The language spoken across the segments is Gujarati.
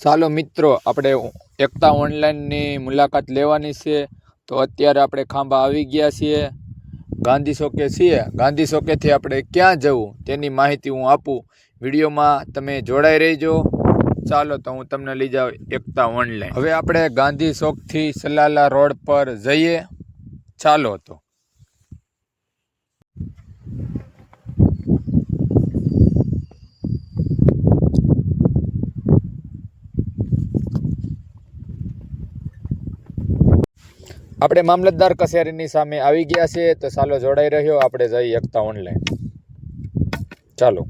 ચાલો મિત્રો, આપણે એકતા ઓનલાઈનની મુલાકાત લેવાની છે. તો અત્યારે આપણે ખાંભા આવી ગયા છીએ. ગાંધી ચોકે છીએ. ગાંધી ચોકેથી આપણે ક્યાં જવું તેની માહિતી હું આપું. વિડીયોમાં તમે જોડાઈ રહેજો. ચાલો તો હું તમને લઈ જાઉં એકતા ઓનલાઈન. હવે આપણે ગાંધી ચોકથી સલાલા રોડ પર જઈએ. ચાલો તો. આપણે મામલતદાર કચેરીની સામે આવી ગયા છે તો ચાલો જોડાઈ રહ્યો આપણે જઈએ એકતા ઓનલાઈન ચાલો.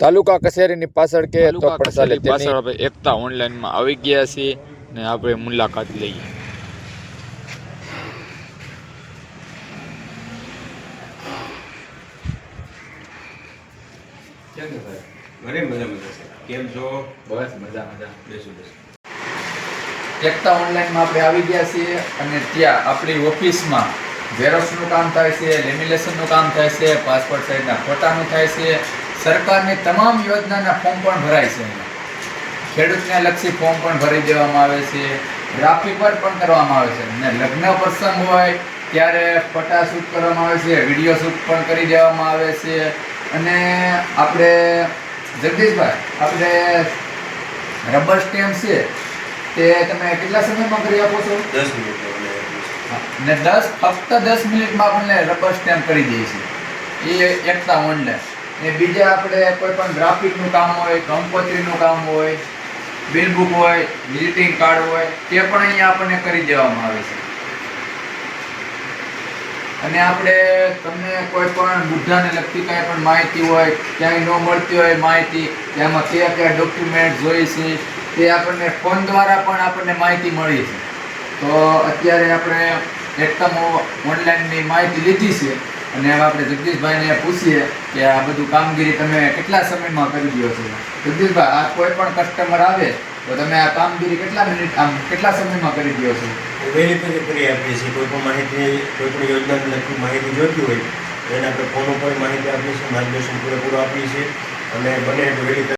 તાલુકા કચેરીની પાછળ કે તો પણ ચાલે પાછળ આપણે એકતા ઓનલાઈનમાં આવી ગયા છીએ ને આપણે મુલાકાત લઈએ. કેમ છો? બસ મજા મજા. બેસું બેસું. એકતા ઓનલાઈનમાં આપણે આવી ગયા છીએ અને ત્યાં આપણી ઓફિસમાં ઝેરોક્સનું કામ થાય છે, લેમિનેશનનું કામ થાય છે, પાસપોર્ટ સાઇઝના ફોટાનું થાય છે. સરકારની તમામ યોજનાના ફોર્મ પણ ભરાય છે ખેડૂતને લક્ષી ફોર્મ પણ ભરી દેવામાં આવે છે. ગ્રાફિક વર્ક પણ કરવામાં આવે છે. અને લગ્ન પ્રસંગ હોય ત્યારે ફોટા શૂટ કરવામાં આવે છે, વીડિયો શૂટ પણ કરી દેવામાં આવે છે. અને આપણે જગદીશભાઈ, આપણે રબર સ્ટેમ્પ છે. તે તમે કેટલા સમયમાં કરી આપો છો? દસ મિનિટ. ને દસ ફક્ત દસ મિનિટમાં આપણને રબર સ્ટેમ્પ કરી દઈએ છીએ એ એકતા ઓનલાઈન ને બીજા આપણે કોઈ પણ ગ્રાફિકનું કામ હોય કંકોત્રીનું કામ હોય બિલ બુક હોય વિઝિટિંગ કાર્ડ હોય તે પણ અહીંયા આપણને કરી દેવામાં આવે છે. અને આપણે તમને કોઈ પણ બુદ્ધાને લગતી કાંઈ પણ માહિતી હોય ક્યાંય ન મળતી હોય માહિતી એમાં કયા કયા ડોક્યુમેન્ટ જોઈએ છે તે આપણને ફોન દ્વારા પણ આપણને માહિતી મળી છે. તો અત્યારે આપણે એકદમ ઓનલાઈનની માહિતી લીધી છે અને હવે આપણે જગદીશભાઈને પૂછીએ કે આ બધું કામગીરી તમે કેટલા સમયમાં કરી દો છો? જગદીશભાઈ, આ કોઈ પણ કસ્ટમર આવે તો તમે આ કામગીરી કેટલા મિનિટ, આમ કેટલા સમયમાં કરી દો છો? વહેલી તકે કરી આપીએ છીએ. કોઈ પણ માહિતી, કોઈ પણ યોજનાને લગતી માહિતી જોઈતી હોય એને આપણે ફોન ઉપર માહિતી આપીએ છીએ, માર્ગદર્શન પૂરેપૂરું આપીએ છીએ. અને બને વહેલી